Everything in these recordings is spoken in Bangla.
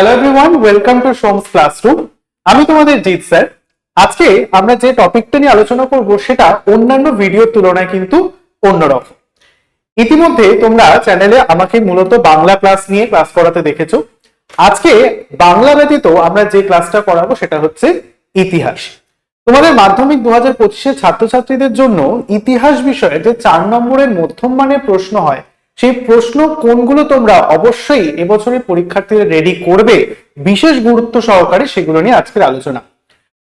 Hello everyone welcome to Som's classroom আমি তোমাদের জিৎ স্যার। আজকে আমরা যে টপিকটা নিয়ে আলোচনা করব সেটা অন্যান্য ভিডিওর তুলনায় কিন্তু অন্যরকম। ইতিমধ্যে তোমরা চ্যানেলে আমাকে মূলত বাংলা ক্লাস নিয়ে ক্লাস করাতে দেখেছ। আজকে বাংলা ব্যতীত আমরা যে ক্লাসটা করাবো সেটা হচ্ছে ইতিহাস। তোমাদের মাধ্যমিক দু হাজার পঁচিশের ছাত্রছাত্রীদের জন্য ইতিহাস বিষয়ে যে চার নম্বরের মধ্যম মানের প্রশ্ন হয় সেই প্রশ্ন কোনগুলো তোমরা অবশ্যই এবছরের পরীক্ষার্থীরা রেডি করবে, বিশেষ গুরুত্ব সহকারে সেগুলো নিয়ে আজকের আলোচনা।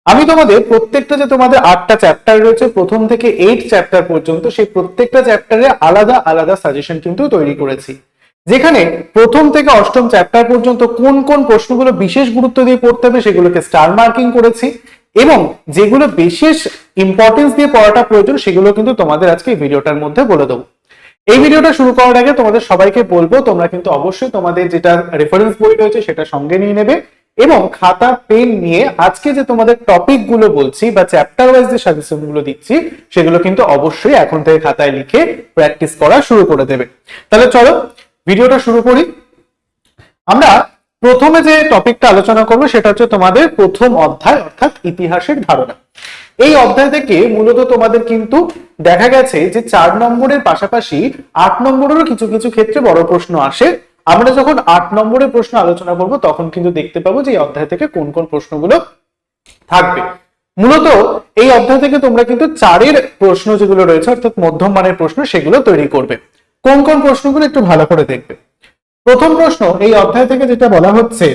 আমি তোমাদের প্রত্যেকটা যে তোমাদের আটটা চ্যাপ্টার রয়েছে, প্রথম থেকে এইট চ্যাপ্টার পর্যন্ত সেই প্রত্যেকটা চ্যাপ্টারে আলাদা আলাদা সাজেশন কিন্তু তৈরি করেছি। যেখানে প্রথম থেকে অষ্টম চ্যাপ্টার পর্যন্ত কোন কোন প্রশ্নগুলো বিশেষ গুরুত্ব দিয়ে পড়তে হবে সেগুলোকে স্টার মার্কিং করেছি এবং যেগুলো বিশেষ ইম্পর্টেন্স দিয়ে পড়াটা প্রয়োজন সেগুলো কিন্তু তোমাদের আজকে ভিডিওটার মধ্যে বলে দেবো। এই ভিডিওটা শুরু করার আগে তোমাদের সবাইকে বলব, তোমরা কিন্তু অবশ্যই তোমাদের যেটা রেফারেন্স বই রয়েছে সেটা সঙ্গে নিয়ে নেবে এবং খাতা, পেন নিয়ে আজকে যে তোমাদের টপিকগুলো বলছি বা চ্যাপ্টার ওয়াইজ যে সাজেশনগুলো দিচ্ছি, সেগুলো কিন্তু অবশ্যই এখন থেকে খাতায় লিখে প্র্যাকটিস করা শুরু করে দেবে। তাহলে চলো, ভিডিওটা শুরু করি। আমরা প্রথমে যে টপিকটা আলোচনা করব, সেটা হচ্ছে তোমাদের প্রথম অধ্যায়, অর্থাৎ ইতিহাসের ধারণা। এই অধ্যায় থেকে মূলত তোমাদের কিন্তু দেখা গেছে যে চার নম্বরের পাশাপাশি আট নম্বরেরও কিছু কিছু ক্ষেত্রে বড় প্রশ্ন আসে। আমরা যখন আট নম্বরের প্রশ্ন আলোচনা করব, তখন কিন্তু দেখতে পাবো যে এই অধ্যায় থেকে কোন কোন প্রশ্নগুলো থাকবে। মূলত এই অধ্যায় থেকে তোমরা কিন্তু চারের প্রশ্ন যেগুলো রয়েছে, অর্থাৎ মধ্যম মানের প্রশ্ন, সেগুলো তৈরি করবে। কোন কোন প্রশ্নগুলো একটু ভালো করে দেখবে। প্রথম প্রশ্ন, এই অধ্যায় থেকে যেটা বলা হচ্ছে,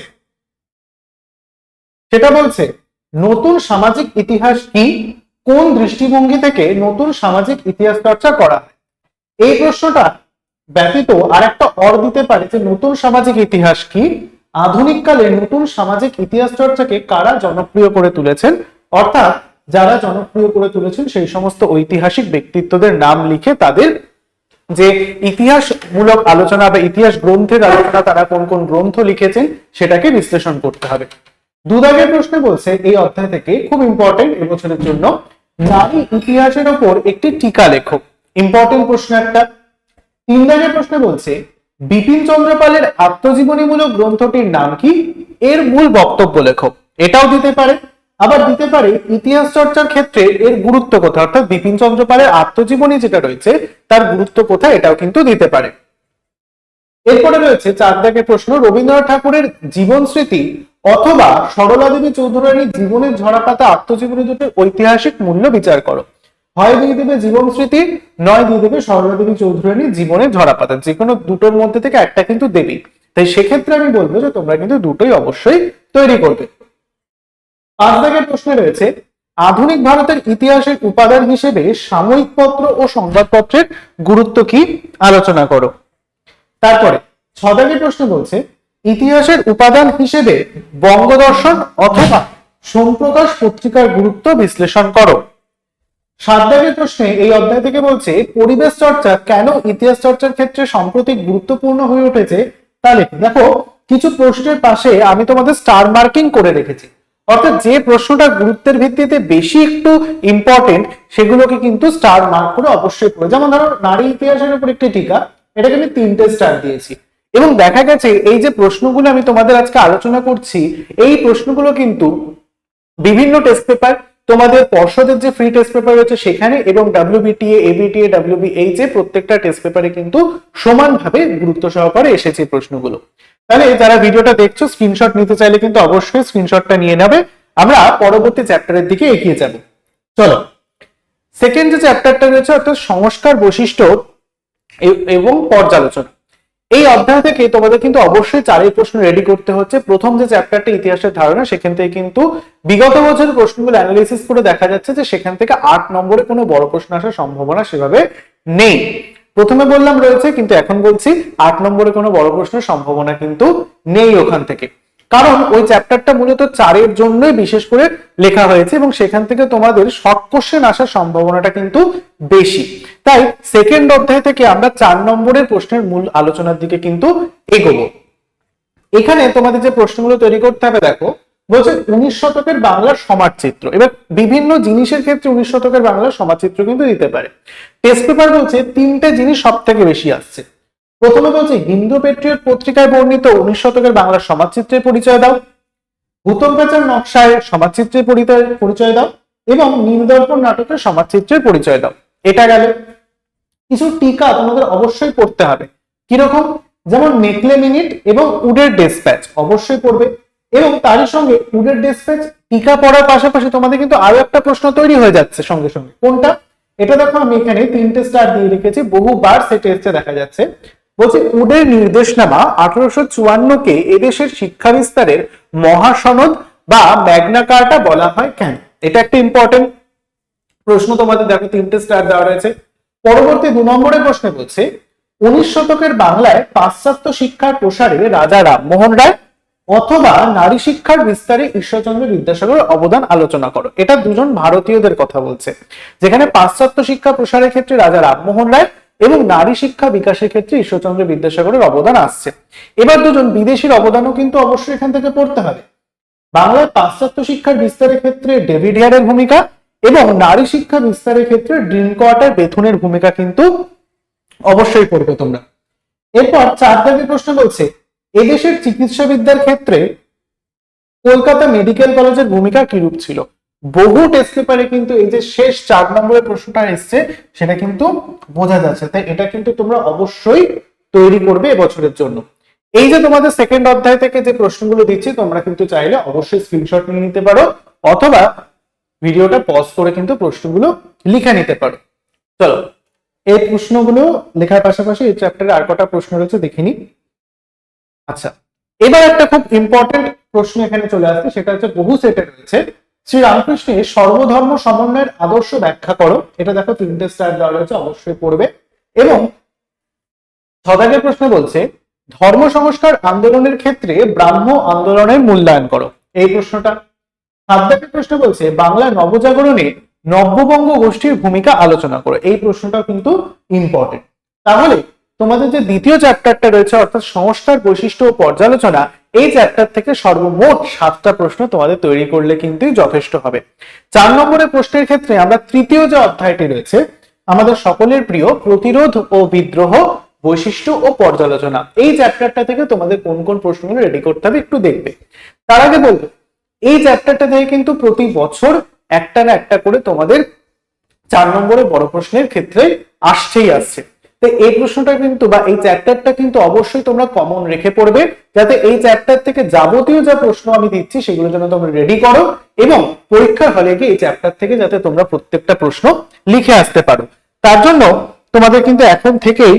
সেটা বলছে নতুন সামাজিক ইতিহাস কি? কোন দৃষ্টিভঙ্গি থেকে নতুন সামাজিক ইতিহাস চর্চা করা এই প্রশ্নটা ব্যতীত আর একটা অর দিতে পারে যে নতুন সামাজিক ইতিহাস কি? আধুনিক কালে নতুন সামাজিক ইতিহাস চর্চাকে কারা জনপ্রিয় করে তুলেছেন? অর্থাৎ যারা জনপ্রিয় করে তুলেছেন সেই সমস্ত ঐতিহাসিক ব্যক্তিত্বদের নাম লিখে তাদের যে ইতিহাস মূলক আলোচনা বা ইতিহাস গ্রন্থের আলোচনা তারা কোন কোন গ্রন্থ লিখেছেন সেটাকে বিশ্লেষণ করতে হবে। দুদাগের প্রশ্নে বলছে, এই অধ্যায় থেকে খুব ইম্পর্টেন্ট এবছরের জন্য। নারী ইতিহাসের ওপর একটি টিকা লেখো। ইম্পর্টেন্ট প্রশ্ন একটা। তিন দাগের প্রশ্নে বলছে, বিপিন চন্দ্রপালের আত্মজীবনীমূলক গ্রন্থটির নাম কি? এর মূল বক্তব্য লেখো। এটাও দিতে পারে। আবার দিতে পারে, ইতিহাস চর্চার ক্ষেত্রে এর গুরুত্ব কোথায়? অর্থাৎ বিপিন চন্দ্রপালের আত্মজীবনী যেটা রয়েছে, তার গুরুত্ব কোথায় এটাও কিন্তু দিতে পারে। এরপরে রয়েছে চার দাগের প্রশ্ন, রবীন্দ্রনাথ ঠাকুরের জীবন স্মৃতি অথবা সরলা দেবী চৌধুরানীর জীবনের ঝরাপাতা আত্মজীবনী দুটির ঐতিহাসিক মূল্য বিচার করো। হয় দিয়ে দেবে জীবন স্মৃতি, নয় দিয়ে দেবে সরলা দেবী চৌধুরানীর জীবনের ঝরাপাতা। যে কোনো দুটোর মধ্যে থেকে একটা কিন্তু দেবী। তাই সেক্ষেত্রে আমি বলব যে তোমরা কিন্তু দুটোই অবশ্যই তৈরি করবে। পাঁচ দাগের প্রশ্নে রয়েছে, আধুনিক ভারতের ইতিহাসের উপাদান হিসেবে সাময়িক পত্র ও সংবাদপত্রের গুরুত্ব কি? আলোচনা করো। তারপরে ছদাগের প্রশ্ন বলছে ইতিহাসের উপাদান হিসেবে বঙ্গদর্শন অথবা সোমপ্রকাশ পত্রিকার গুরুত্ব বিশ্লেষণ করো। সাত প্রশ্নে এই অধ্যায় থেকে বলছে, পরিবেশ চর্চা কেন ইতিহাস চর্চার ক্ষেত্রে সাম্প্রতিক গুরুত্বপূর্ণ হয়ে উঠেছে তাহলে দেখো, কিছু প্রশ্নের পাশে আমি তোমাদের স্টার মার্কিং করে রেখেছি। অর্থাৎ যে প্রশ্নটা গুরুত্বের ভিত্তিতে বেশি একটু ইম্পর্টেন্ট সেগুলোকে কিন্তু স্টার মার্ক করে অবশ্যই করে যেমন ধরো, নারী ইতিহাসের উপর একটি টিকা, এটাকে আমি তিনটে স্টার দিয়েছি। এবং দেখা গেছে, এই যে প্রশ্নগুলো আমি তোমাদের আজকে আলোচনা করছি, এই প্রশ্নগুলো কিন্তু বিভিন্ন টেস্ট পেপার তোমাদের পর্ষদের যে ফ্রি টেস্ট পেপার রয়েছে সেখানে এবং ডাব্লিউবিটিএ এবিটিএ ডাব্লিউবিএইচ প্রত্যেকটা টেস্ট পেপারে কিন্তু সমানভাবে গুরুত্ব সহকারে এসেছে প্রশ্নগুলো। তাহলে যারা ভিডিওটা দেখছ স্ক্রিনশট নিতে চাইলে কিন্তু অবশ্যই স্ক্রিনশটটা নিয়ে নেবে। আমরা পরবর্তী চ্যাপ্টারের দিকে এগিয়ে যাব। চলো সেকেন্ড যে চ্যাপ্টারটা রয়েছে, অর্থাৎ সংস্কার বৈশিষ্ট্য এবং পর্যালোচনা। এই অধ্যায় থেকে তোমাদের কিন্তু অবশ্যই চারের প্রশ্ন রেডি করতে হচ্ছে। প্রথম যে চ্যাপ্টারটা ইতিহাসের ধারণা, সেখান থেকে কিন্তু বিগত বছরের প্রশ্নগুলো অ্যানালিসিস করে দেখা যাচ্ছে যে সেখান থেকে আট নম্বরে কোনো বড় প্রশ্ন আসার সম্ভাবনা সেভাবে নেই। প্রথমে বললাম রয়েছে, কিন্তু এখন বলছি আট নম্বরে কোনো বড় প্রশ্নের সম্ভাবনা কিন্তু নেই ওখান থেকে। কারণ ওই চ্যাপ্টারটা মূলত চারের জন্যই বিশেষ করে লেখা হয়েছে এবং সেখান থেকে তোমাদের শর্ট কোশ্চেন আসার সম্ভাবনাটা কিন্তু বেশি। তাই সেকেন্ড অধ্যায় থেকে আমরা চার নম্বরের প্রশ্নের মূল আলোচনার দিকে কিন্তু এগোবো। এখানে তোমাদের যে প্রশ্নগুলো তৈরি করতে হবে, দেখো, বলছে উনিশ শতকের বাংলার সমাজচিত্র। এবার বিভিন্ন জিনিসের ক্ষেত্রে উনিশ শতকের বাংলার সমাজচিত্র কিন্তু দিতে পারে। টেস্ট পেপার বলছে তিনটে জিনিস সব থেকে বেশি আসছে। প্রথমে বলছে হিন্দু পেট্রিয়ট পত্রিকায় বর্ণিত উনিশ শতকের বাংলার সমাজচিত্রের পরিচয় দাও। ভূতম প্যাচার নকশায় সমাজচিত্রের পরিচয় পরিচয় দাও এবং নীলদর্পণ নাটকের সমাজচিত্রের পরিচয় দাও। এটা গেল। কিছু টিকা তোমাদের অবশ্যই পড়তে হবে। কীরকম? যেমন নেকলে মিনিট এবং উডের ডেসপ্যাচ অবশ্যই পড়বে। এবং তারই সঙ্গে উডের ডেসপ্যাচ টিকা পড়ার পাশাপাশি তোমাদের কিন্তু আরও একটা প্রশ্ন তৈরি হয়ে যাচ্ছে সঙ্গে সঙ্গে। কোনটা? এটা দেখো আমি এখানে তিনটে স্টার দিয়ে রেখেছি। বহুবার সেটে এসে দেখা যাচ্ছে। বলছে, উডের নির্দেশনামা আঠারোশো চুয়ান্ন কে এদেশের শিক্ষা বিস্তারের মহাসনদ বা ম্যাগনা কার্টা বলা হয় কেন? এটা একটা ইম্পর্টেন্ট প্রশ্ন তোমাদের দেখো, তিনটে স্টার দেওয়া রয়েছে। পরবর্তী দু নম্বরের প্রশ্নে বলছে, উনিশ শতকের বাংলায় পাশ্চাত্য শিক্ষার প্রসারে রাজা রামমোহন রায় অথবা নারী শিক্ষার বিস্তারে ঈশ্বরচন্দ্র বিদ্যাসাগরের অবদান আলোচনা করো। এটা দুজন ভারতীয়দের কথা বলছে। যেখানে পাশ্চাত্য শিক্ষা প্রসারের ক্ষেত্রে রাজা রামমোহন রায় এবং নারী শিক্ষা বিকাশের ক্ষেত্রে ঈশ্বরচন্দ্র বিদ্যাসাগরের অবদান আসছে। এবার দুজন বিদেশির অবদানও কিন্তু অবশ্যই এখান থেকে পড়তে হবে। বাংলায় পাশ্চাত্য শিক্ষার বিস্তারের ক্ষেত্রে ডেভিড হেয়ারের ভূমিকা এবং নারী শিক্ষা বিস্তারের ক্ষেত্রে ড্রিম কোয়ার্টার বেথুনের ভূমিকা কিন্তু অবশ্যই পড়বে তোমরা। এরপর চার দাগের প্রশ্ন বলছে, এদেশের চিকিৎসাবিদ্যার ক্ষেত্রে কলকাতা মেডিকেল কলেজের ভূমিকা কিরূপ ছিল? বহু টেস্ট পেপারে কিন্তু এই যে শেষ চার নম্বরের প্রশ্নটা এসছে, সেটা কিন্তু বোঝা যাচ্ছে। তাই এটা কিন্তু তোমরা অবশ্যই তৈরি করবে এবছরের জন্য। এই যে তোমাদের সেকেন্ড অধ্যায় থেকে যে প্রশ্নগুলো দিচ্ছি, তোমরা কিন্তু চাইলে অবশ্যই স্ক্রিনশট নিয়ে নিতে পারো, অথবা ভিডিওটা পজ করে কিন্তু প্রশ্নগুলো লিখে নিতে পারো। চলো, এই প্রশ্নগুলো লেখার পাশাপাশি এই চ্যাপ্টারে আর কটা প্রশ্ন রয়েছে দেখিনি আচ্ছা এবার একটা খুব ইম্পর্টেন্ট প্রশ্ন এখানে চলে আসছে, সেটা হচ্ছে বহু সেটে রয়েছে। শ্রী রামকৃষ্ণের সর্বধর্ম সমন্বয়ের আদর্শ ব্যাখ্যা করো। এটা দেখো, তিনটে স্টার দেওয়া রয়েছে, অবশ্যই পড়বে। এবং ছদাগের প্রশ্ন বলছে, ধর্ম সংস্কার আন্দোলনের ক্ষেত্রে ব্রাহ্ম আন্দোলনের মূল্যায়ন করো। এই প্রশ্নটা। সাদ্দাকের প্রশ্ন বলছে বাংলা নবজাগরণে নব্যবঙ্গ গোষ্ঠীর ভূমিকা আলোচনা করো। এই প্রশ্নটা কিন্তু ইম্পর্টেন্ট তাহলে তোমাদের যে দ্বিতীয় চ্যাপ্টারটা রয়েছে, অর্থাৎ সংস্কার বৈশিষ্ট্য ও পর্যালোচনা এই চ্যাপ্টার থেকে সর্বমোট সাতটা প্রশ্ন তোমাদের তৈরি করলে কিন্তু যথেষ্ট হবে। চার নম্বরের প্রশ্নের ক্ষেত্রে আমরা তৃতীয় যে অধ্যায়টি রয়েছে, আমাদের সকলের প্রিয় প্রতিরোধ ও বিদ্রোহ বৈশিষ্ট্য ও পর্যালোচনা, এই চ্যাপ্টারটা থেকে তোমাদের কোন কোন প্রশ্নগুলো রেডি করতে হবে একটু দেখবে। তার আগে বলব, এই চ্যাপ্টারটা থেকে কিন্তু প্রতি বছর একটা না একটা করে তোমাদের চার নম্বরের বড় প্রশ্নের ক্ষেত্রে আসছেই আসছে। তো এই প্রশ্নটা কিন্তু বা এই চ্যাপ্টারটা কিন্তু অবশ্যই তোমরা কমন রেখে পড়বে, যাতে এই চ্যাপ্টার থেকে যাবতীয় যা প্রশ্ন আমি দিচ্ছি সেগুলোর জন্য তোমরা রেডি করো এবং পরীক্ষার হলে গিয়ে এই চ্যাপ্টার থেকে যাতে তোমরা প্রত্যেকটা প্রশ্ন লিখে আসতে পারো। তার জন্য তোমাদের কিন্তু এখন থেকেই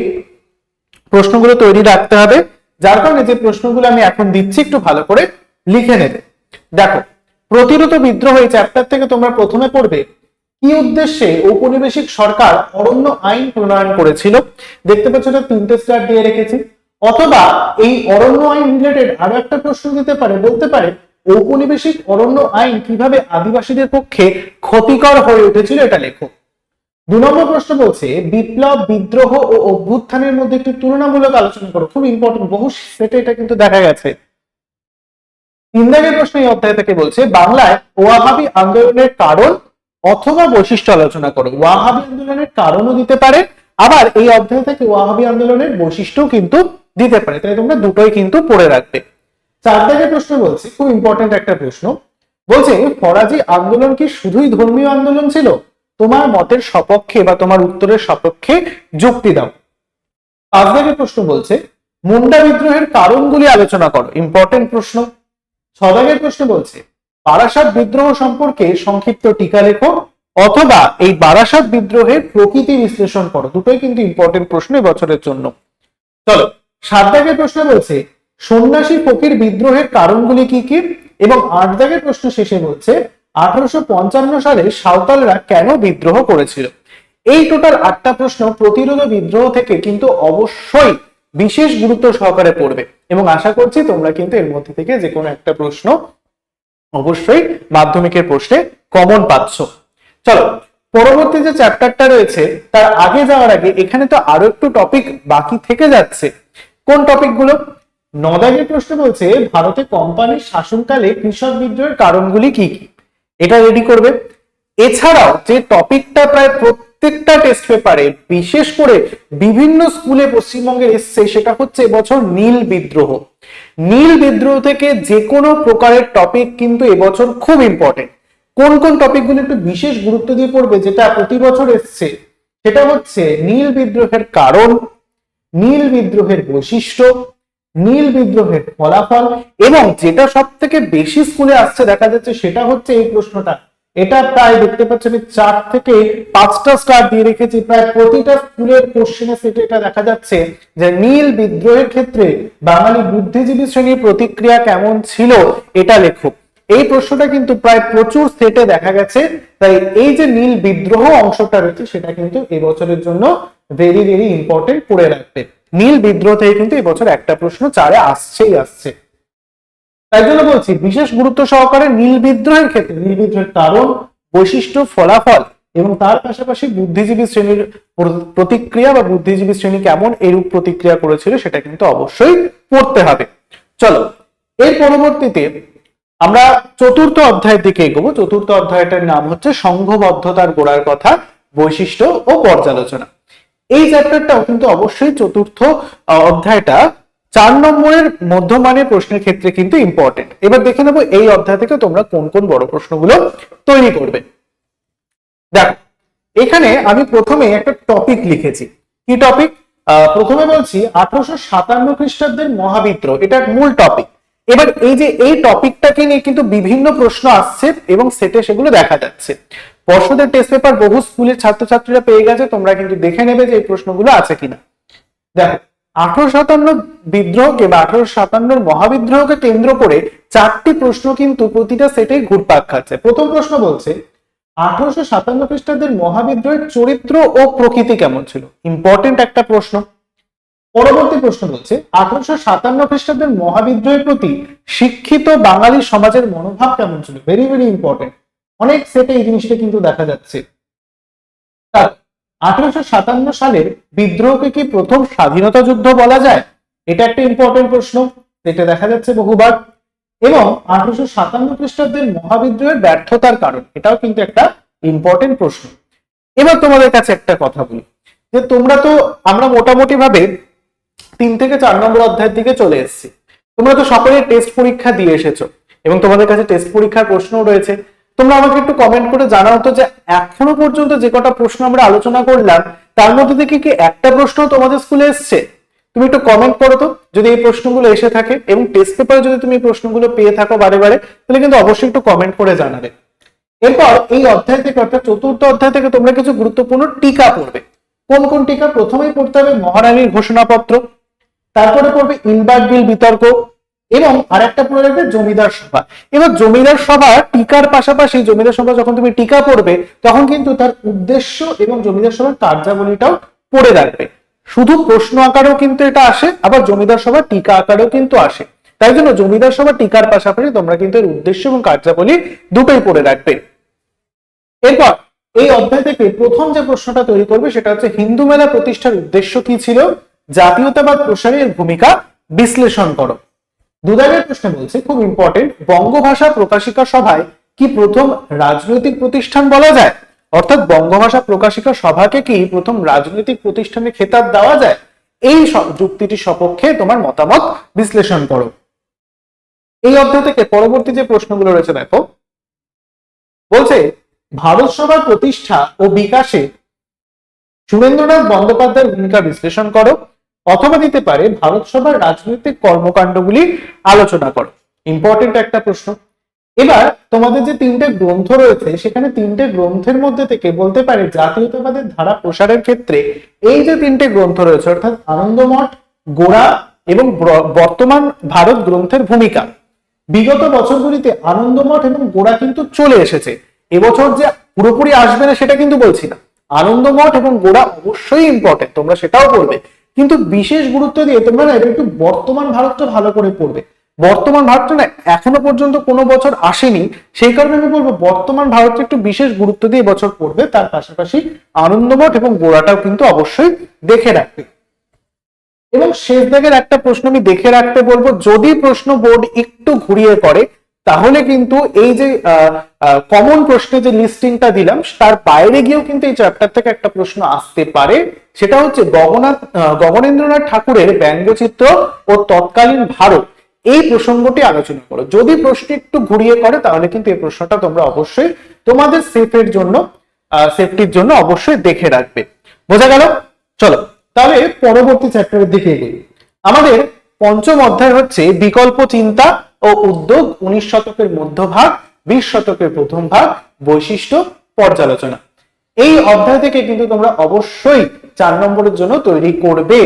প্রশ্নগুলো তৈরি রাখতে হবে, যার কারণে যে প্রশ্নগুলো আমি এখন দিচ্ছি একটু ভালো করে লিখে নেবে। দেখো, প্রতিরোধ বিদ্রোহ এই চ্যাপ্টার থেকে তোমরা প্রথমে পড়বে কি উদ্দেশ্যে ঔপনিবেশিক সরকার অরণ্য আইন প্রণয়ন করেছিল? দেখতে পাচ্ছ এটা তিনটে স্টার দিয়ে রেখেছি। অথবা এই অরণ্য আইন রিলেটেড আরও একটা প্রশ্ন দিতে পারে, বলতে পারে, ঔপনিবেশিক অরণ্য আইন কীভাবে আদিবাসীদের পক্ষে ক্ষতিকর হয়ে উঠেছিল এটা লেখো। দু নম্বর প্রশ্ন বলছে, বিপ্লব, বিদ্রোহ ও অভ্যুত্থানের মধ্যে একটি তুলনামূলক আলোচনা করো। খুব ইম্পর্টেন্ট বহু সেটে এটা কিন্তু দেখা গেছে। তিন দাগের প্রশ্ন এই অধ্যায় থেকে বলছে, বাংলায় ওয়াহাবি আন্দোলনের কারণ অথবা বৈশিষ্ট্য আলোচনা করো। ওয়াহাবি আন্দোলনের কারণও দিতে পারে, আবার এই অধ্যায় থেকে ওয়াহাবি আন্দোলনের বৈশিষ্ট্যও কিন্তু দিতে পারে। তাই তোমরা দুটোই কিন্তু পড়ে রাখবে। চার দাগের প্রশ্ন বলছে, খুব ইম্পর্টেন্ট একটা প্রশ্ন। বলছে, ফরাজি আন্দোলন কি শুধুই ধর্মীয় আন্দোলন ছিল? তোমার মতের সপক্ষে বা তোমার উত্তরের সপক্ষে যুক্তি দাও। পাঁচ প্রশ্ন বলছে, মুন্ডা বিদ্রোহের কারণগুলি আলোচনা করো। ইম্পর্টেন্ট প্রশ্ন। ছ দাগের প্রশ্ন বলছে বারাসাত বিদ্রোহ সম্পর্কে সংক্ষিপ্ত টিকা লেখো, অথবা এই বারাসাত বিদ্রোহের প্রকৃতি বিশ্লেষণ করো। দুটোই কিন্তু ইম্পর্টেন্ট প্রশ্ন বছরের জন্য। চলো সাত দাগের প্রশ্ন বলছে, সন্ন্যাসী ফকির বিদ্রোহের কারণগুলি কি কি? এবং আট দাগের প্রশ্ন শেষে বলছে, আঠারোশো পঞ্চান্ন সালে সাঁওতালরা কেন বিদ্রোহ করেছিল? এই টোটাল আটটা প্রশ্ন প্রতিরোধ বিদ্রোহ থেকে কিন্তু অবশ্যই বিশেষ গুরুত্ব সহকারে পড়বে। এবং আশা করছি তোমরা কিন্তু এর মধ্যে থেকে যে কোনো একটা প্রশ্ন অবশ্যই মাধ্যমিকের প্রশ্নে কমন পাচ্ছ। চলো, পরবর্তী যে চ্যাপ্টারটা রয়েছে, তার আগে যাওয়ার আগে এখানে তো আরও একটু টপিক বাকি থেকে যাচ্ছে। কোন টপিকগুলো? নদাগের প্রশ্ন বলছে, ভারতে কোম্পানির শাসনকালে কৃষক বিদ্রোহের কারণগুলি কি কি? এটা রেডি করবে। এছাড়াও যে টপিকটা প্রায় প্রত্যেকটা টেস্ট পেপারে বিশেষ করে বিভিন্ন স্কুলে পশ্চিমবঙ্গে এসছে সেটা হচ্ছে এবছর নীল বিদ্রোহ। নীল বিদ্রোহ থেকে যে কোনো প্রকারের টপিক কিন্তু এবছর খুব ইম্পর্টেন্ট কোন কোন টপিকগুলো একটু বিশেষ গুরুত্ব দিয়ে পড়বে, যেটা প্রতি বছর এসছে, সেটা হচ্ছে নীল বিদ্রোহের কারণ, নীল বিদ্রোহের বৈশিষ্ট্য, নীল বিদ্রোহের ফলাফল, এবং যেটা সব থেকে বেশি স্কুলে আসছে, দেখা যাচ্ছে সেটা হচ্ছে এই প্রশ্নটা। এটা প্রায় দেখতে পাচ্ছি আমি চার থেকে পাঁচটা স্টার দিয়ে রেখেছি। প্রায় প্রতিটা স্কুলের কোশ্চেনে সেটা এটা দেখা যাচ্ছে যে নীল বিদ্রোহের ক্ষেত্রে বাঙালি বুদ্ধিজীবী শ্রেণির প্রতিক্রিয়া কেমন ছিল এটা লেখো এই প্রশ্নটা কিন্তু প্রায় প্রচুর সেটে দেখা গেছে। তাই এই যে নীল বিদ্রোহ অংশটা রয়েছে, সেটা কিন্তু এবছরের জন্য ভেরি ভেরি ইম্পর্টেন্ট পড়ে রাখবে। নীল বিদ্রোহ থেকে কিন্তু এবছর একটা প্রশ্ন চারে আসছেই আসছে। তাই জন্য বলছি, বিশেষ গুরুত্ব সহকারে নীল বিদ্রোহের ক্ষেত্রে, নীল বিদ্রোহের কারণ, বৈশিষ্ট্য, ফলাফল এবং তার পাশাপাশি বুদ্ধিজীবী শ্রেণির প্রতিক্রিয়া বা বুদ্ধিজীবী শ্রেণি কেমন এরূপ প্রতিক্রিয়া করেছিল সেটা কিন্তু অবশ্যই পড়তে হবে। চলো, এর পরবর্তীতে আমরা চতুর্থ অধ্যায়ের দিকে এগোবো। চতুর্থ অধ্যায়টার নাম হচ্ছে সংঘবদ্ধতার গোড়ার কথা, বৈশিষ্ট্য ও পর্যালোচনা। এই চ্যাপ্টারটাও কিন্তু অবশ্যই চতুর্থ অধ্যায়টা চার নম্বরের মধ্যমানের প্রশ্নের ক্ষেত্রে কিন্তু ইম্পর্টেন্ট এবার দেখে নেব এই অধ্যায় থেকে তোমরা কোন কোন বড় প্রশ্নগুলো তৈরি করবে। দেখো, এখানে আমি প্রথমে একটা টপিক লিখেছি। কি টপিক প্রথমে বলছি আঠারোশো সাতান্ন খ্রিস্টাব্দের মহাবিদ্রোহ এটা মূল টপিক এবার এই যে এই টপিকটাকে নিয়ে কিন্তু বিভিন্ন প্রশ্ন আসছে এবং সেটে সেগুলো দেখা যাচ্ছে। পর্ষদের টেস্ট পেপার বহু স্কুলের ছাত্রছাত্রীরা পেয়ে গেছে, তোমরা কিন্তু দেখে নেবে যে এই প্রশ্নগুলো আছে কিনা। দেখো সাতান্ন বিদ্রোহকে বা মহাবিদ্রোহকে কেন্দ্র করে চারটি প্রশ্ন কিন্তু প্রতিটা সেটে ঘুরপাক খাচ্ছে। প্রথম প্রশ্ন বলছে, আঠারোশো সাতান্ন খ্রিস্টাব্দের মহাবিদ্রোহের চরিত্র ও প্রকৃতি কেমন ছিল? ইম্পর্টেন্ট একটা প্রশ্ন। পরবর্তী প্রশ্ন বলছে, আঠারোশো সাতান্ন খ্রিস্টাব্দের মহাবিদ্রোহের প্রতি শিক্ষিত বাঙালি সমাজের মনোভাব কেমন ছিল? ভেরি ভেরি ইম্পর্টেন্ট অনেক সেটে এই জিনিসটা কিন্তু দেখা যাচ্ছে। আঠারোশো সাতান্ন সালের বিদ্রোহকে কি প্রথম স্বাধীনতা যুদ্ধ বলা যায়? এটা একটা ইম্পর্টেন্ট প্রশ্ন যেটা দেখা যাচ্ছে বহুবার। এবং আঠারোশো সাতান্ন খ্রিস্টাব্দের মহাবিদ্রোহের ব্যর্থতার কারণ, এটাও কিন্তু একটা ইম্পর্টেন্ট প্রশ্ন। এবার তোমাদের কাছে একটা কথা বলি, যে তোমরা তো, আমরা মোটামুটি ভাবে তিন থেকে চার নম্বর অধ্যায়ের দিকে চলে এসেছি। তোমরা তো সকলে টেস্ট পরীক্ষা দিয়ে এসেছ, এবং তোমাদের কাছে টেস্ট পরীক্ষার প্রশ্নও রয়েছে। তোমরা আমাকে একটু কমেন্ট করে জানাও তো যে এখনও পর্যন্ত যে কটা প্রশ্ন আমরা আলোচনা করলাম, তার মধ্যে থেকে কি একটা প্রশ্ন তোমাদের স্কুলে এসছে? তুমি একটু কমেন্ট করো তো, যদি এই প্রশ্নগুলো এসে থাকে এবং টেস্ট পেপারে যদি তুমি প্রশ্নগুলো পেয়ে থাকো বারে বারে, তাহলে কিন্তু অবশ্যই একটু কমেন্ট করে জানাবে। এরপর এই অধ্যায় থেকে অর্থাৎ চতুর্থ অধ্যায় থেকে তোমরা কিছু গুরুত্বপূর্ণ টিকা পড়বে। কোন কোন টিকা প্রথমেই পড়তে হবে মহারানীর ঘোষণাপত্র, তারপরে পড়বে ইনবার্ড বিল বিতর্ক এবং আরেকটা পড়ে রাখবে জমিদার সভা। এবার জমিদার সভা টিকার পাশাপাশি জমিদার সভা যখন তুমি টিকা পড়বে, তখন কিন্তু তার উদ্দেশ্য এবং জমিদার সভার কার্যাবলীটাও পড়ে রাখবে। শুধু প্রশ্ন আকারেও কিন্তু এটা আসে, আবার জমিদার সভা টিকা আকারেও কিন্তু আসে। তাই জন্য জমিদার সভা টিকার পাশাপাশি তোমরা কিন্তু এর উদ্দেশ্য এবং কার্যাবলী দুটোই পড়ে রাখবে। এরপর এই অধ্যায় থেকে প্রথম যে প্রশ্নটা তৈরি করবে, সেটা হচ্ছে হিন্দু মেলা প্রতিষ্ঠার উদ্দেশ্য কি ছিল? জাতীয়তাবাদ প্রসারের ভূমিকা বিশ্লেষণ করো। দুদাগের প্রশ্ন বলছে, খুব ইম্পর্টেন্ট বঙ্গভাষা প্রকাশিকা সভায় কি প্রথম রাজনৈতিক প্রতিষ্ঠান বলা যায়? অর্থাৎ বঙ্গভাষা প্রকাশিকা সভাকে কি প্রথম রাজনৈতিক প্রতিষ্ঠানে খেতাব দেওয়া যায়? এই যুক্তিটি সপক্ষে তোমার মতামত বিশ্লেষণ করো। এই অধ্যায় থেকে পরবর্তী যে প্রশ্নগুলো রয়েছে, দেখো। বলছে, ভারত সভার প্রতিষ্ঠা ও বিকাশে সুরেন্দ্রনাথ বন্দ্যোপাধ্যায়ের ভূমিকা বিশ্লেষণ করো। অথবা দিতে পারে, ভারত সভার রাজনৈতিক কর্মকাণ্ডগুলি আলোচনা করো। ইম্পর্টেন্ট একটা প্রশ্ন। এবার তোমাদের যে তিনটে গ্রন্থ রয়েছে, সেখানে তিনটে গ্রন্থের মধ্যে থেকে বলতে পারে জাতীয়তাবাদের ধারা প্রসারের ক্ষেত্রে এই যে তিনটে গ্রন্থ রয়েছে, অর্থাৎ আনন্দমঠ, গোড়া এবং বর্তমান ভারত গ্রন্থের ভূমিকা। বিগত বছরগুলিতে আনন্দমঠ এবং গোড়া কিন্তু চলে এসেছে। এবছর যে পুরোপুরি আসবে না, সেটা কিন্তু বলছি না। আনন্দমঠ এবং গোড়া অবশ্যই ইম্পর্টেন্ট তোমরা সেটাও পড়বে কিন্তু বিশেষ গুরুত্ব দিয়ে তোমরা না একটু বর্তমান ভারতটা ভালো করে পড়বে। বর্তমান ভারতটা না এখনও পর্যন্ত কোনো বছর আসেনি, সেই কারণে আমি বলব বর্তমান ভারতটা একটু বিশেষ গুরুত্ব দিয়ে বছর পড়বে, তার পাশাপাশি আনন্দমঠ এবং গোড়াটাও কিন্তু অবশ্যই দেখে রাখবে। এবং শেষ দাগের একটা প্রশ্ন আমি দেখে রাখতে বলব, যদি প্রশ্ন বোর্ড একটু ঘুরিয়ে করে তাহলে কিন্তু এই যে কমন প্রশ্নে যে লিস্টিংটা দিলাম, তার বাইরে গিয়েও কিন্তু এই চ্যাপ্টার থেকে একটা প্রশ্ন আসতে পারে। সেটা হচ্ছে গগনাথ গগনেন্দ্রনাথ ঠাকুরের ব্যঙ্গচিত্র ও তৎকালীন ভারত। এই প্রসঙ্গটি আলোচনা করো। যদি প্রশ্ন একটু ঘুরিয়ে করে, তাহলে কিন্তু এই প্রশ্নটা তোমরা অবশ্যই তোমাদের সেফের জন্য সেফটির জন্য অবশ্যই দেখে রাখবে। বোঝা গেল? চলো, তাহলে পরবর্তী চ্যাপ্টারের দিকে আমাদের পঞ্চম অধ্যায় হচ্ছে বিকল্প চিন্তা ও উদ্যোগ উনিশ শতকের মধ্যভাগ, বিশ শতকের প্রথম ভাগ, বৈশিষ্ট্য পর্যালোচনা। এই অধ্যায় থেকে কিন্তু তোমরা অবশ্যই চার নম্বরের জন্য তৈরি করবে।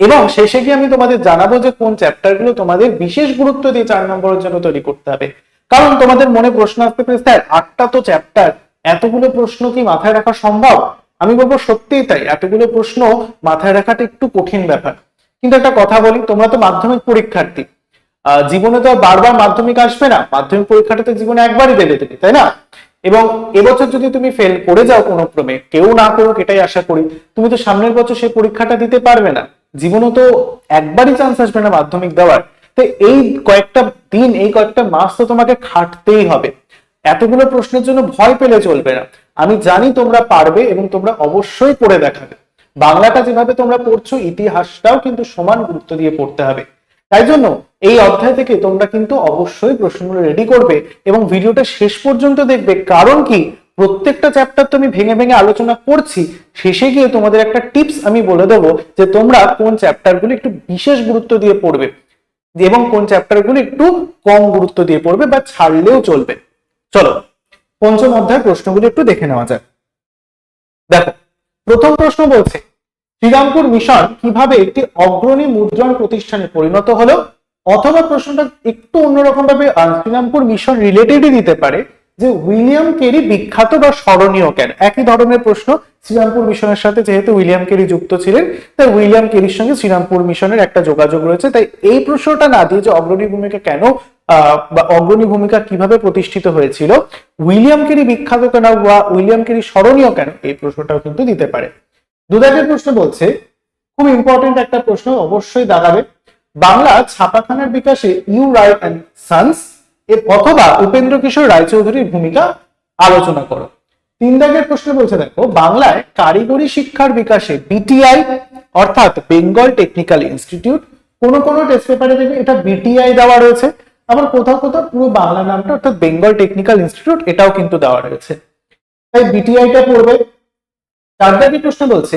এবং শেষে গিয়ে আমি তোমাদের জানাব যে কোন চ্যাপ্টারগুলো তোমাদের বিশেষ গুরুত্ব দিয়ে চার নম্বরের জন্য তৈরি করতে হবে। কারণ তোমাদের মনে প্রশ্ন আসতে পারে, স্যার, আটটা তো চ্যাপ্টার, এতগুলো প্রশ্ন কি মাথায় রাখা সম্ভব? আমি বলব, সত্যিই তাই, এতগুলো প্রশ্ন মাথায় রাখাটা একটু কঠিন ব্যাপার। কিন্তু একটা কথা বলি, তোমরা তো মাধ্যমিক পরীক্ষার্থী জীবনে তো বারবার মাধ্যমিক আসবে না। মাধ্যমিক পরীক্ষাটা তো জীবনে একবারই দেবে তুমি, তাই না? এবং এবছর যদি তুমি ফেল করে যাও কোনো ক্রমে, কেউ না করুক, এটাই আশা করি, তুমি তো সামনের বছর সেই পরীক্ষাটা দিতে পারবে না। জীবনে তো একবারই চান্স আসবে না মাধ্যমিক দেওয়ার। তো এই কয়েকটা দিন, এই কয়েকটা মাস তো তোমাকে খাটতেই হবে। এতগুলো প্রশ্নের জন্য ভয় পেলে চলবে না। আমি জানি তোমরা পারবে এবং তোমরা অবশ্যই পড়ে দেখাবে। বাংলাটা যেভাবে তোমরা পড়ছো, ইতিহাসটাও কিন্তু সমান গুরুত্ব দিয়ে পড়তে হবে। তাই জন্য এই অধ্যায় থেকে তোমরা কিন্তু অবশ্যই প্রশ্নগুলো রেডি করবে এবং ভিডিওটা শেষ পর্যন্ত দেখবে। কারণ কি? প্রত্যেকটা চ্যাপ্টার তো আমি ভেঙে ভেঙে আলোচনা করছি। শেষে গিয়ে তোমাদের একটা টিপস আমি বলে দেবো যে তোমরা কোন চ্যাপ্টারগুলো একটু বিশেষ গুরুত্ব দিয়ে পড়বে এবং কোন চ্যাপ্টারগুলো একটু কম গুরুত্ব দিয়ে পড়বে বা ছাড়লেও চলবে। চলো, পঞ্চম অধ্যায় প্রশ্নগুলো একটু দেখে নেওয়া যাক। দেখো, প্রথম প্রশ্ন বলছে শ্রীরামপুর মিশন কীভাবে একটি অগ্রণী মুদ্রণ প্রতিষ্ঠানে পরিণত হলো? অথবা প্রশ্নটা একটু অন্যরকম ভাবে শ্রীরামপুর মিশন রিলেটেডই দিতে পারে যে উইলিয়াম কেরি বিখ্যাত বা স্মরণীয় কেন? একই ধরনের প্রশ্ন শ্রীরামপুর মিশনের সাথে, যেহেতু উইলিয়াম কেরি যুক্ত ছিলেন, তাই উইলিয়াম কেরির সঙ্গে শ্রীরামপুর মিশনের একটা যোগাযোগ রয়েছে। তাই এই প্রশ্নটা না দিয়ে যে অগ্রণী ভূমিকা কেন বা অগ্রণী ভূমিকা কীভাবে প্রতিষ্ঠিত হয়েছিল, উইলিয়াম কেরি বিখ্যাত কেন বা উইলিয়াম কেরি স্মরণীয় কেন, এই প্রশ্নটাও কিন্তু দিতে পারে। দুদাকের প্রশ্ন বলছে খুব ইম্পর্টেন্ট একটা প্রশ্ন অবশ্যই দাঁড়াবে। বাংলা ছাপাখানার বিকাশে ইউ রায় অ্যান্ড সানস অথবা উপেন্দ্র কিশোর রায়চৌধুরীর ভূমিকা আলোচনা করো। তিন দাগের প্রশ্ন বলছে, দেখো, বাংলায় কারিগরি শিক্ষার বিকাশে বিটিআই অর্থাৎ বেঙ্গল টেকনিক্যাল ইনস্টিটিউট কোন কোন টেস্ট পেপারে দেখবে এটা বিটিআই দেওয়া রয়েছে। আবার কোথাও কোথাও পুরো বাংলা নামটা অর্থাৎ বেঙ্গল টেকনিক্যাল ইনস্টিটিউট এটাও কিন্তু দেওয়া রয়েছে। তাই বিটিআইটা পড়বে। চার দাগের প্রশ্ন বলছে,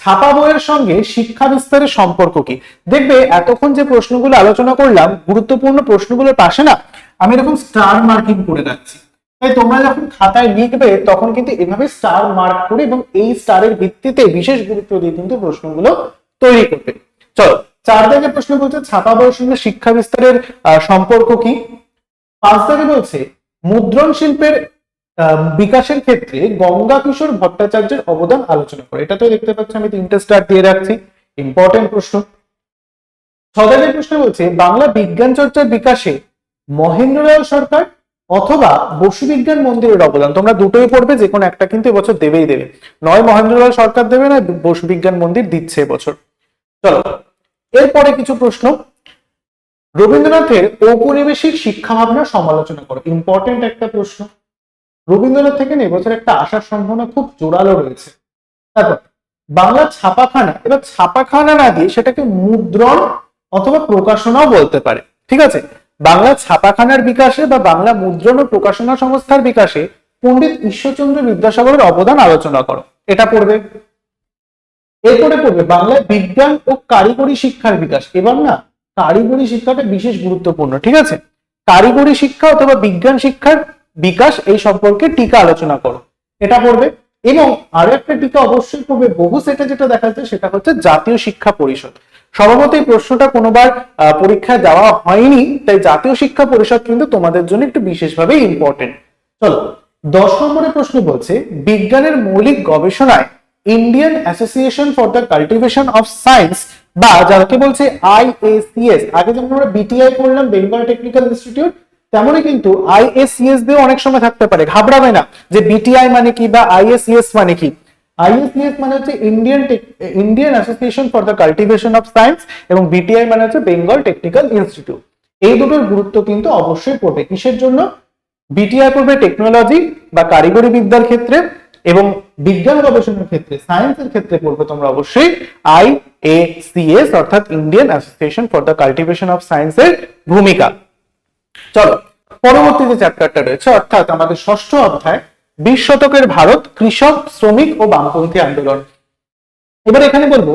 ছাপা বইয়ের সঙ্গে শিক্ষা বিস্তারের সম্পর্ক কি? দেখবে, এতক্ষণ যে প্রশ্নগুলো আলোচনা করলাম, গুরুত্বপূর্ণ প্রশ্নগুলোর পাশে না, আমি এরকম স্টার মার্কিং করে রাখছি তাই তোমরা যখন খাতায় লিখবে, তখন কিন্তু এভাবে স্টার মার্ক করে এবং এই স্টারের ভিত্তিতে বিশেষ গুরুত্ব দিয়ে কিন্তু প্রশ্নগুলো তৈরি করবে। চলো চার দাগে প্রশ্ন বলছে, ছাপা বইয়ের সঙ্গে শিক্ষা বিস্তারের সম্পর্ক কি? পাঁচ দাগে বলছে, মুদ্রণ শিল্পের বিকাশের ক্ষেত্রে গঙ্গা কিশোর ভট্টাচার্যের অবদান আলোচনা করে। এটা তো দেখতে পাচ্ছ, আমি তিনটে স্টার দিয়ে রাখছি। ইম্পর্টেন্ট প্রশ্ন। ছদাগের প্রশ্ন বলছে, বাংলা বিজ্ঞান চর্চার বিকাশে মহেন্দ্রলাল সরকার অথবা বসু বিজ্ঞান মন্দিরের অবদান। তোমরা দুটোই পড়বে, যে কোনো একটা কিন্তু এবছর দেবেই দেবে। নয়, মহেন্দ্রলাল সরকার দেবে না, বসু বিজ্ঞান মন্দির দিচ্ছে এবছর। চলো, এরপরে কিছু প্রশ্ন। রবীন্দ্রনাথের ঔপনিবেশিক শিক্ষা ভাবনা সমালোচনা করো। ইম্পর্টেন্ট একটা প্রশ্ন। রবীন্দ্রনাথ থেকে না এবছর একটা আসার সম্ভাবনা খুব জোরালো রয়েছে। তারপর, বাংলা ছাপাখানা, এবার ছাপাখানা না দিয়ে সেটাকে মুদ্রণ অথবা প্রকাশনাও বলতে পারে, ঠিক আছে? বাংলা ছাপাখানার বিকাশে বা বাংলা মুদ্রণ ও প্রকাশনা সংস্থার বিকাশে পণ্ডিত ঈশ্বরচন্দ্র বিদ্যাসাগরের অবদান আলোচনা করো, এটা পড়বে। এরপরে পড়বে বাংলায় বিজ্ঞান ও কারিগরি শিক্ষার বিকাশ এবার না, কারিগরি শিক্ষাটা বিশেষ গুরুত্বপূর্ণ, ঠিক আছে? কারিগরি শিক্ষা অথবা বিজ্ঞান শিক্ষার বিকাশ এই সম্পর্কে টিকা আলোচনা করো। এটা পড়বে। এবং আরও একটা টিকা অবশ্যই পড়বে, বহু সেটে যেটা দেখা যাচ্ছে সেটা হচ্ছে জাতীয় শিক্ষা পরিষদ। স্বভাবত এই প্রশ্নটা কোনোবার পরীক্ষায় দেওয়া হয়নি, তাই জাতীয় শিক্ষা পরিষদ কিন্তু তোমাদের জন্য একটু বিশেষভাবে ইম্পর্টেন্ট চলো, দশ নম্বরের প্রশ্ন বলছে, বিজ্ঞানের মৌলিক গবেষণায় Indian association for the cultivation of science বা যাকে বলছে আইএসিএস আগে যেমন আমরা বিটিআই করলাম বেঙ্গল টেকনিক্যাল ইনস্টিটিউট তেমনই কিন্তু আইএসসিএস দিয়েও অনেক সময় থাকতে পারে। ঘাবড়াবে না যে বিটিআই মানে কি বা আইএসসিএস মানে কি। আইএসসিএস মানে হচ্ছে Indian Indian association for the cultivation of science এবং বিটিআই মানে হচ্ছে বেঙ্গল টেকনিক্যাল ইনস্টিটিউট এই দুটোর গুরুত্ব কিন্তু অবশ্যই পড়বে। কিসের জন্য? বিটিআই পড়বে টেকনোলজি বা কারিগরি বিদ্যার ক্ষেত্রে এবং বিজ্ঞান গবেষণার ক্ষেত্রে। সায়েন্সের ক্ষেত্রে পড়বে তোমরা অবশ্যই আই এ অর্থাৎ Indian association for the cultivation of সায়েন্সের ভূমিকা। চলো পরবর্তী যে চ্যাপ্টারটা রয়েছে, অর্থাৎ আমাদের ষষ্ঠ অধ্যায়, বিশ শতকের ভারত, কৃষক, শ্রমিক ও বামপন্থী আন্দোলন। এবার এখানে বলব,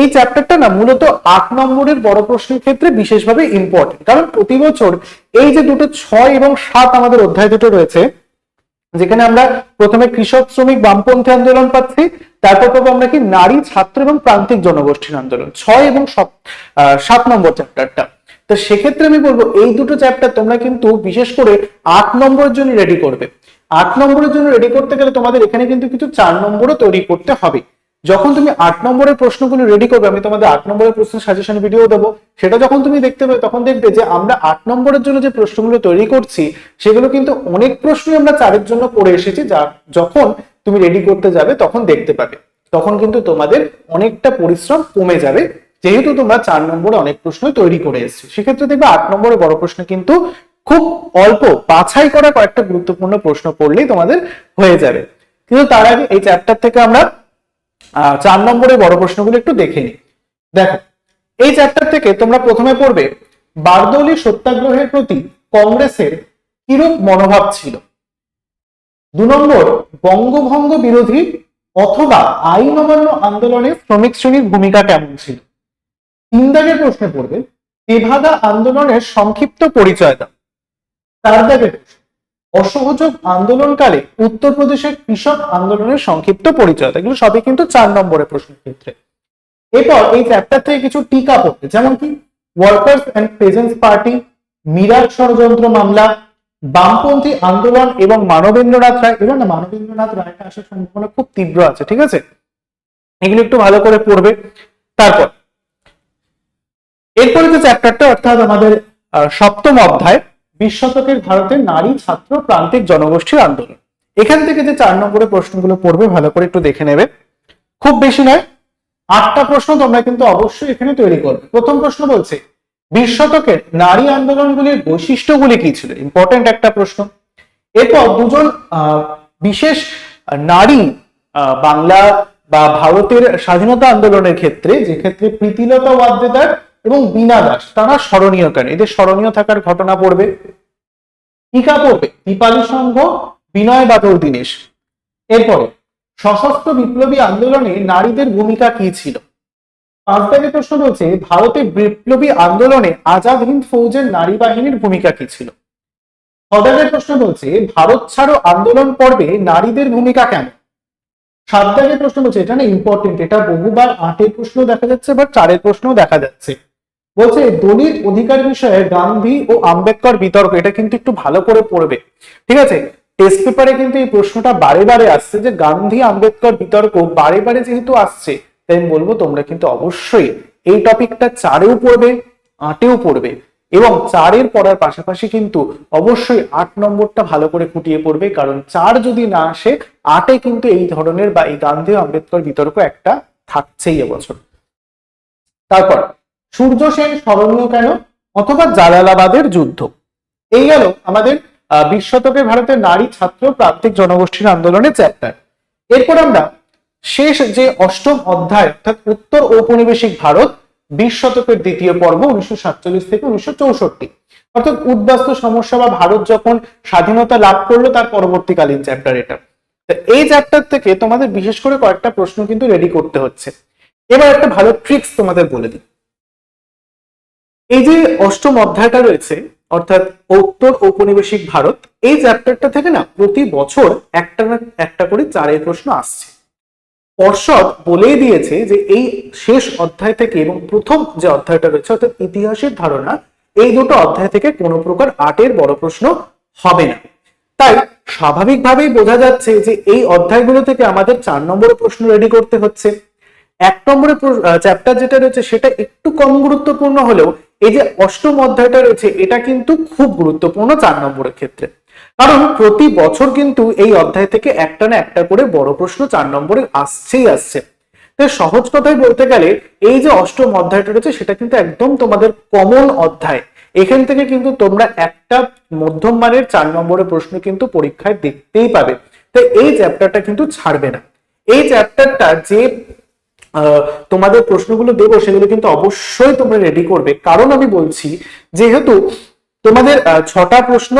এই চ্যাপ্টারটা না মূলত আট নম্বরের বড় প্রশ্নের ক্ষেত্রে বিশেষভাবে ইম্পর্টেন্ট কারণ প্রতি বছর এই যে দুটো ছয় এবং সাত আমাদের অধ্যায় দুটো রয়েছে, যেখানে আমরা প্রথমে কৃষক, শ্রমিক, বামপন্থী আন্দোলন পাচ্ছি, তারপর পাবো আমরা কি নারী, ছাত্র এবং প্রান্তিক জনগোষ্ঠীর আন্দোলন, ছয় এবং সাত নম্বর চ্যাপ্টারটা তো সেক্ষেত্রে আমি বলব, এই দুটো চ্যাপ্টার তোমরা কিন্তু বিশেষ করে আট নম্বরের জন্য রেডি করবে। আট নম্বরের জন্য রেডি করতে গেলে তোমাদের এখানে কিন্তু কিছু চার নম্বরও তৈরি করতে হবে। যখন তুমি আট নম্বরের প্রশ্নগুলো রেডি করবে, আমি তোমাদের আট নম্বরের প্রশ্ন সাজেশন ভিডিও দেবো। সেটা যখন তুমি দেখতে পাবে, তখন দেখবে যে আমরা আট নম্বরের জন্য যে প্রশ্নগুলো তৈরি করছি, সেগুলো কিন্তু অনেক প্রশ্নই আমরা চারের জন্য করে এসেছি, যা যখন তুমি রেডি করতে যাবে, তখন দেখতে পাবে। তখন কিন্তু তোমাদের অনেকটা পরিশ্রম কমে যাবে। যেহেতু তোমরা চার নম্বরে অনেক প্রশ্ন তৈরি করে এসেছ, সেক্ষেত্রে দেখবে আট নম্বরে বড় প্রশ্ন কিন্তু খুব অল্প বাছাই করা কয়েকটা গুরুত্বপূর্ণ প্রশ্ন পড়লেই তোমাদের হয়ে যাবে। কিন্তু তার আগে এই চ্যাপ্টার থেকে আমরা চার নম্বরে বড় প্রশ্নগুলো একটু দেখে নিই। দেখো, এই চ্যাপ্টার থেকে তোমরা প্রথমে পড়বে, বারদৌলি সত্যাগ্রহের প্রতি কংগ্রেসের কিরূপ মনোভাব ছিল? দু নম্বর, বঙ্গভঙ্গ বিরোধী অথবা আইন অমান্য আন্দোলনে শ্রমিক শ্রেণির ভূমিকা কেমন ছিল? তিন প্রশ্নে পড়বে তেভাগা আন্দোলনের সংক্ষিপ্ত পরিচয় দাও। চার দাগের অসহযোগ আন্দোলনকালে উত্তরপ্রদেশের কৃষক আন্দোলনের সংক্ষিপ্ত পরিচয় এগুলো সবই কিন্তু চার নম্বরের প্রশ্নের ক্ষেত্রে। এরপর এই চ্যাপ্টার থেকে কিছু টিকা পড়তে, যেমন কি workers and peasants party Meerut ষড়যন্ত্র মামলা, বামপন্থী আন্দোলন এবং মানবেন্দ্রনাথ রায়। এবার না, মানবেন্দ্রনাথ রায়টা আসার সম্ভাবনা খুব তীব্র আছে, ঠিক আছে? এগুলো একটু ভালো করে পড়বে। তারপর এরপরে যে চ্যাপ্টারটা অর্থাৎ আমাদের সপ্তম অধ্যায়, বিশ শতকের ভারতের নারী, ছাত্র, প্রান্তিক জনগোষ্ঠীর আন্দোলন। এখান থেকে যে চার নম্বরের প্রশ্নগুলো পড়বে, ভালো করে একটু দেখে নেবে। খুব বেশি নয়, আটটা প্রশ্ন তোমরা কিন্তু অবশ্যই এখানে তৈরি করবে। প্রথম প্রশ্ন বলছে, বিশ শতকের নারী আন্দোলনগুলির বৈশিষ্ট্যগুলি কি ছিল? ইম্পর্টেন্ট একটা প্রশ্ন। এরপর দুজন বিশেষ নারী বাংলা বা ভারতের স্বাধীনতা আন্দোলনের ক্ষেত্রে, যে ক্ষেত্রে প্রীতিলতা ওয়াদ্দেদার এবং বীণা দাস, তারা স্মরণীয় কেন? এদের স্মরণীয় থাকার ঘটনা পড়বে। টিকা পড়বে। দীপালি সংঘ বিনয় বাদল, দীনেশ। এরপরে, সশস্ত্র বিপ্লবী আন্দোলনে নারীদের ভূমিকা কি ছিল? পাঁচ দাগে প্রশ্ন রয়েছে ভারতের বিপ্লবী আন্দোলনে আজাদ হিন্দ ফৌজের নারী বাহিনীর ভূমিকা কি ছিল? ছদাগের প্রশ্ন বলছে ভারত ছাড়ো আন্দোলন পর্বে নারীদের ভূমিকা কেন? সাত দাগের প্রশ্ন বলছে এটা না ইম্পর্টেন্ট এটা বহুবার আটের প্রশ্ন দেখা যাচ্ছে বা চারের প্রশ্নও দেখা যাচ্ছে। বলছে দলিত অধিকার বিষয়ে গান্ধী ও আম্বেদকর বিতর্ক, এটা কিন্তু একটু ভালো করে পড়বে। ঠিক আছে? টেস্ট পেপারে কিন্তু এই প্রশ্নটা বারে বারে আসছে যে, গান্ধী আম্বেদকর বিতর্ক বারে বারে যেহেতু আসছে, তাই আমি বলব তোমরা কিন্তু অবশ্যই এই টপিকটা চারেও পড়বে, আটেও পড়বে। এবং চারের পড়ার পাশাপাশি কিন্তু অবশ্যই আট নম্বরটা ভালো করে ফুটিয়ে পড়বে, কারণ চার যদি না আসে, আটে কিন্তু এই ধরনের বা এই গান্ধী আম্বেদকর বিতর্ক একটা থাকছেই এবছর। তারপর সূর্য, সেন স্মরণীয় কেন? অথবা জালালাবাদের যুদ্ধ। এই গেল আমাদের বিশ শতকের ভারতের নারী ছাত্র প্রান্তিক জনগোষ্ঠীর আন্দোলনের চ্যাপ্টার এরপর আমরা শেষ যে অষ্টম অধ্যায়, অর্থাৎ উত্তর ঔপনিবেশিক ভারত বিশ শতকের দ্বিতীয় পর্ব উনিশশো সাতচল্লিশ থেকে উনিশশো চৌষট্টি। অর্থাৎ উদ্বাস্ত সমস্যা বা ভারত যখন স্বাধীনতা লাভ করল তার পরবর্তীকালীন চ্যাপ্টার এটা। এই চ্যাপ্টার থেকে তোমাদের বিশেষ করে কয়েকটা প্রশ্ন কিন্তু রেডি করতে হচ্ছে। এবার একটা ভালো ট্রিক্স তোমাদের বলে দিই। এই যে অষ্টম অধ্যায়টা রয়েছে, অর্থাৎ উত্তর ঔপনিবেশিক ভারত, এই চ্যাপ্টারটা থেকে না প্রতি বছর একটা না একটা করে চারের প্রশ্ন আসছে। পর্ষদ বলেই দিয়েছে যে এই শেষ অধ্যায় থেকে এবং প্রথম যে অধ্যায়টা রয়েছে, অর্থাৎ ইতিহাসের ধারণা, এই দুটো অধ্যায় থেকে কোনো প্রকার আটের বড় প্রশ্ন হবে না। তাই স্বাভাবিকভাবেই বোঝা যাচ্ছে যে এই অধ্যায়গুলো থেকে আমাদের চার নম্বরের প্রশ্ন রেডি করতে হচ্ছে। এক নম্বরের চ্যাপ্টার যেটা রয়েছে সেটা একটু কম গুরুত্বপূর্ণ হলেও এই যে অষ্টম অধ্যায়টা রয়েছে, এটা কিন্তু খুব গুরুত্বপূর্ণ চার নম্বরের ক্ষেত্রে। কারণ প্রতি বছর কিন্তু এই অধ্যায় থেকে একটা না একটা করে বড় প্রশ্ন চার নম্বরে আসছেই আসছে। তাই সহজ কথায় বলতে গেলে, এই যে অষ্টম অধ্যায়টা রয়েছে, সেটা কিন্তু একদম তোমাদের কমন অধ্যায়। এখান থেকে কিন্তু তোমরা একটা মধ্যম মানের চার নম্বরের প্রশ্ন কিন্তু পরীক্ষায় দেখতেই পাবে। তাই এই চ্যাপ্টারটা কিন্তু ছাড়বে না। এই চ্যাপ্টারটা যে তোমাদের প্রশ্নগুলো দেবো, সেগুলো কিন্তু অবশ্যই তোমরা রেডি করবে। কারণ আমি বলছি, যেহেতু তোমাদের ছটা প্রশ্ন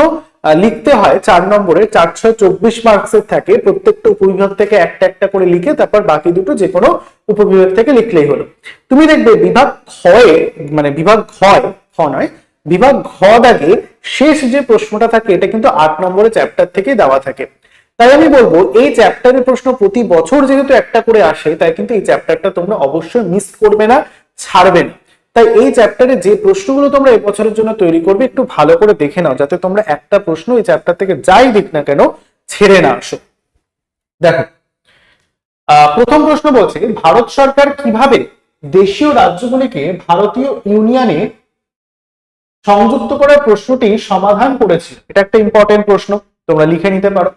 লিখতে হয় চার নম্বরে চার ছয় চব্বিশ মার্কসের থাকে, প্রত্যেকটা উপবিভাগ থেকে একটা একটা করে লিখে তারপর বাকি দুটো যে কোনো উপবিভাগ থেকে লিখলেই হলো। তুমি দেখবে বিভাগ ক্ষয়ে মানে বিভাগ ঘয় খ নয়, বিভাগ ঘ দাগে শেষ যে প্রশ্নটা থাকে, এটা কিন্তু আট নম্বরের চ্যাপ্টার থেকে দেওয়া থাকে। তাই আমি বলব, এই চ্যাপ্টারের প্রশ্ন প্রতি বছর যেহেতু একটা করে আসে, তাই কিন্তু এই চ্যাপ্টারটা তোমরা অবশ্যই মিস করবে না, ছাড়বে না। তাই এই চ্যাপ্টারে যে প্রশ্নগুলো তোমরা এই বছরের জন্য তৈরি করবে, একটু ভালো করে দেখে নাও, যাতে তোমরা একটা প্রশ্ন এই চ্যাপ্টার থেকে যাই দিক না কেন ছেড়ে না আসো। দেখো প্রথম প্রশ্ন বলছে, ভারত সরকার কীভাবে দেশীয় রাজ্যগুলিকে ভারতীয় ইউনিয়নে সংযুক্ত করার প্রশ্নটি সমাধান করেছে? এটা একটা ইম্পর্টেন্ট প্রশ্ন, তোমরা লিখে নিতে পারো।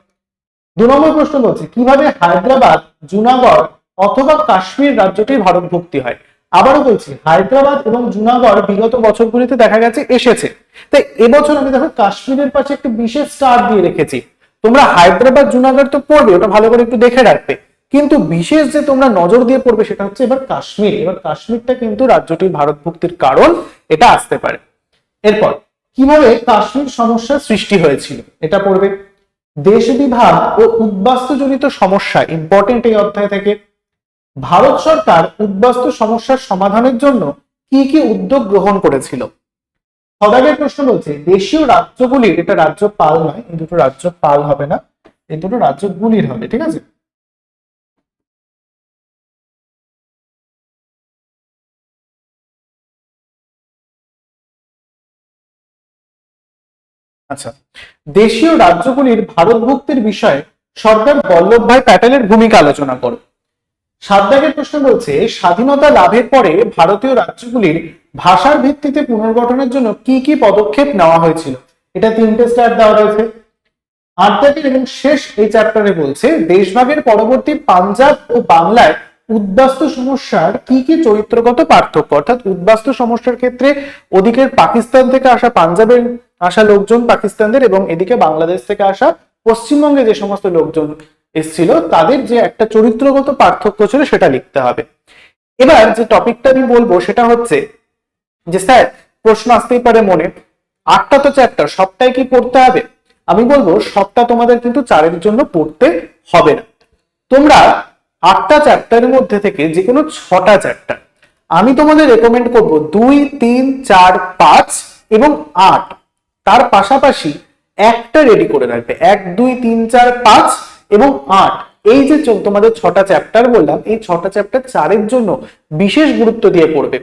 দু নম্বর প্রশ্ন বলছে, কীভাবে হায়দ্রাবাদ, জুনাগড় অথবা কাশ্মীর রাজ্যটির ভারতভুক্তি হয়? আবারও বলছি, হায়দ্রাবাদ এবং জুনাগড় বিগত বছরগুলিতে দেখা গেছে এসেছে। তাই এবছর আমি দেখো কাশ্মীরের পাশে একটি বিশেষ স্টার দিয়ে রেখেছি। তোমরা হায়দ্রাবাদ, জুনাগড় তো পড়বে, ওটা ভালো করে একটু দেখে রাখবে। কিন্তু বিশেষ যে তোমরা নজর দিয়ে পড়বে সেটা হচ্ছে এবার কাশ্মীর। এবার কাশ্মীরটা কিন্তু রাজ্যটির ভারতভুক্তির কারণ, এটা আসতে পারে। এরপর, কীভাবে কাশ্মীর সমস্যার সৃষ্টি হয়েছিল? এটা পড়বে। দেশ বিভাগ ও উদ্বাস্তুজনিত সমস্যা ইম্পর্টেন্ট এই অধ্যায় থেকে। ভারত সরকার উদ্বাস্তু সমস্যার সমাধানের জন্য কি কি উদ্যোগ গ্রহণ করেছিল? সদাগের প্রশ্ন বলছে, দেশীয় রাজ্যগুলির, এটা রাজ্য পাল নয়, এই দুটো রাজ্য পাল হবে না, এই দুটো রাজ্যগুলির হবে, ঠিক আছে? আচ্ছা দেশীয় রাজ্যগুলির ভারতভুক্তির বিষয়ে সর্দার বল্লভভাই প্যাটেলের ভূমিকা আলোচনা করো। সাদ্দাগের প্রশ্ন বলছে, স্বাধীনতা লাভের পরে ভারতীয় রাজ্যগুলির ভাষার ভিত্তিতে পুনর্গঠনের জন্য কি কি পদক্ষেপ নেওয়া হয়েছিল? এটা তিনটে স্টার দেওয়া রয়েছে। আড্ডাকের এবং শেষ এই চ্যাপ্টারে বলছে, দেশভাগের পরবর্তী পাঞ্জাব ও বাংলায় উদ্বাস্তু সমস্যার কি কি চরিত্রগত পার্থক্য? অর্থাৎ উদ্বাস্তু সমস্যার ক্ষেত্রে ওদিকের পাকিস্তান থেকে আসা পাঞ্জাবের আসা লোকজন পাকিস্তানদের এবং এদিকে বাংলাদেশ থেকে আসা পশ্চিমবঙ্গে যে সমস্ত লোকজন এসেছিল, তাদের যে একটা চরিত্রগত পার্থক্য ছিল সেটা লিখতে হবে। এবার যে টপিকটা আমি বলব সেটা হচ্ছে যে, স্যার, প্রশ্ন আসতেই পারে মনে। আটটা তো চ্যাপ্টার সবটাই কি পড়তে হবে? আমি বলব সবটা তোমাদের কিন্তু চারের জন্য পড়তে হবে না। তোমরা আটটা চ্যাপ্টারের মধ্যে থেকে যে কোনো ছটা চ্যাপ্টার আমি তোমাদের রেকমেন্ড করব দুই, তিন, চার, পাঁচ এবং আট। তার পাশাপাশি একটা রেডি করে রাখবে। এক, দুই, তিন, চার, পাঁচ এবং আট। এই যে তোমাদের ছটা চ্যাপ্টার বললাম, এই ছটা চ্যাপ্টার চারের জন্য বিশেষ গুরুত্ব দিয়ে পড়বে।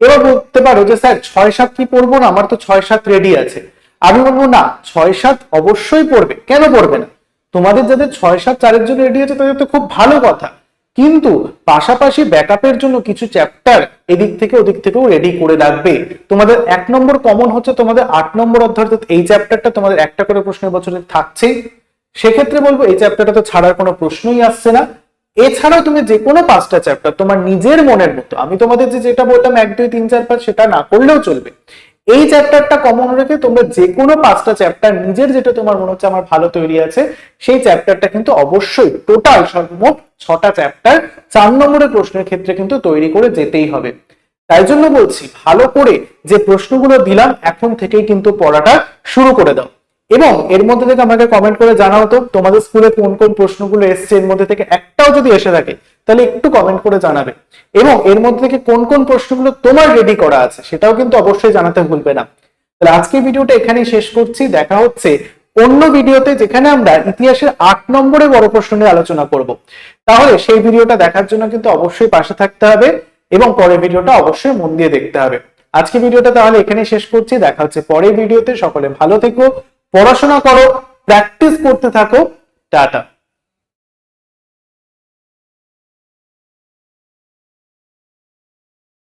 এবার বলতে পারো যে, স্যার, ছয়, সাত কি পড়ব না? আমার তো ছয়, সাত রেডি আছে। আমি বলব, না, ছয়, সাত অবশ্যই পড়বে। কেন পড়বে না? তোমাদের যাদের ছয়, সাত, চারের জন্য রেডি আছে, তাদের তো খুব ভালো কথা। কিন্তু পাশাপাশি ব্যাকআপের জন্য কিছু চ্যাপ্টার এদিক থেকে ওদিক থেকেও রেডি করে রাখবে। তোমাদের এক নম্বর কমন হচ্ছে তোমাদের আট নম্বর অধ্যায় এই চ্যাপ্টারটা তোমাদের একটা করে প্রশ্নের বছরে থাকছেই। সেক্ষেত্রে বলব এই চ্যাপ্টারটা তো ছাড়ার কোনো প্রশ্নই আসছে না। এছাড়াও তুমি যে কোনো পাঁচটা চ্যাপ্টার তোমার নিজের মনের মতো, আমি তোমাদের যে যেটা বললাম এক, দুই, তিন, চার, পাঁচ, সেটা না করলেও চলবে। এই চ্যাপ্টারটা কমন রেখে তোমরা যে কোনো পাঁচটা চ্যাপ্টার নিজের যেটা তোমার মনে হচ্ছে আমার ভালো তৈরি আছে, সেই চ্যাপ্টারটা কিন্তু অবশ্যই টোটাল সর্বমোট ছটা চ্যাপ্টার চার নম্বরের প্রশ্নের ক্ষেত্রে কিন্তু তৈরি করে যেতেই হবে। তাই জন্য বলছি, ভালো করে যে প্রশ্নগুলো দিলাম, এখন থেকেই কিন্তু পড়াটা শুরু করে দাও। এবং এর মধ্যে থেকে আমাকে কমেন্ট করে জানাও তো, তোমাদের স্কুলে কোন কোন প্রশ্নগুলো এসছে, এর মধ্যে থেকে একটাও যদি এসে থাকে তাহলে একটু কমেন্ট করে জানাবে। এবং এর মধ্যে থেকে কোন কোন প্রশ্নগুলো তোমার রেডি করা আছে, সেটাও কিন্তু অবশ্যই জানাতে ভুলবে না। তাহলে আজকে ভিডিওটা এখানেই শেষ করছি। দেখা হচ্ছে অন্য ভিডিওতে যেখানে আমরা ইতিহাসের আট নম্বরে বড় প্রশ্ন নিয়ে আলোচনা করব। তাহলে সেই ভিডিওটা দেখার জন্য কিন্তু অবশ্যই পাশে থাকতে হবে এবং পরের ভিডিওটা অবশ্যই মন দিয়ে দেখতে হবে। আজকে ভিডিওটা তাহলে এখানেই শেষ করছি। দেখা হচ্ছে পরের ভিডিওতে। সকলে ভালো থেকো, পড়াশোনা করো প্র্যাকটিস করতে থাকো। টাটা।